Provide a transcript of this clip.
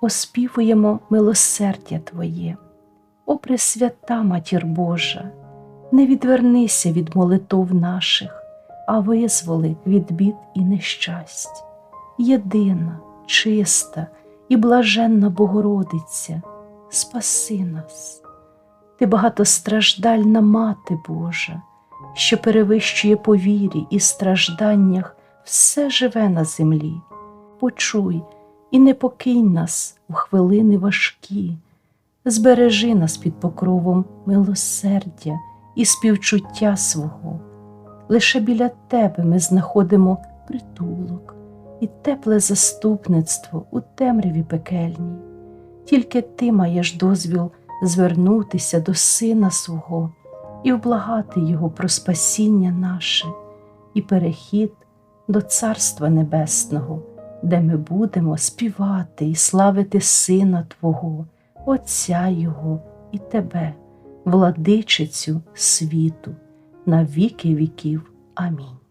оспівуємо милосердя Твоє. О Пресвята Матір Божа, не відвернися від молитов наших, а визволи від бід і нещасть. Єдина, чиста і блаженна Богородиця, спаси нас. Ти багатостраждальна Мати Божа, що перевищує по вірі і стражданнях все живе на землі. Почуй і не покинь нас у хвилини важкі, збережи нас під покровом милосердя і співчуття свого. Лише біля тебе ми знаходимо притулок і тепле заступництво у темряві пекельній. Тільки ти маєш дозвіл звернутися до Сина свого і вблагати Його про спасіння наше і перехід до Царства Небесного, де ми будемо співати і славити Сина Твого, Отця Його і Тебе, владичицю світу, на віки віків. Амінь.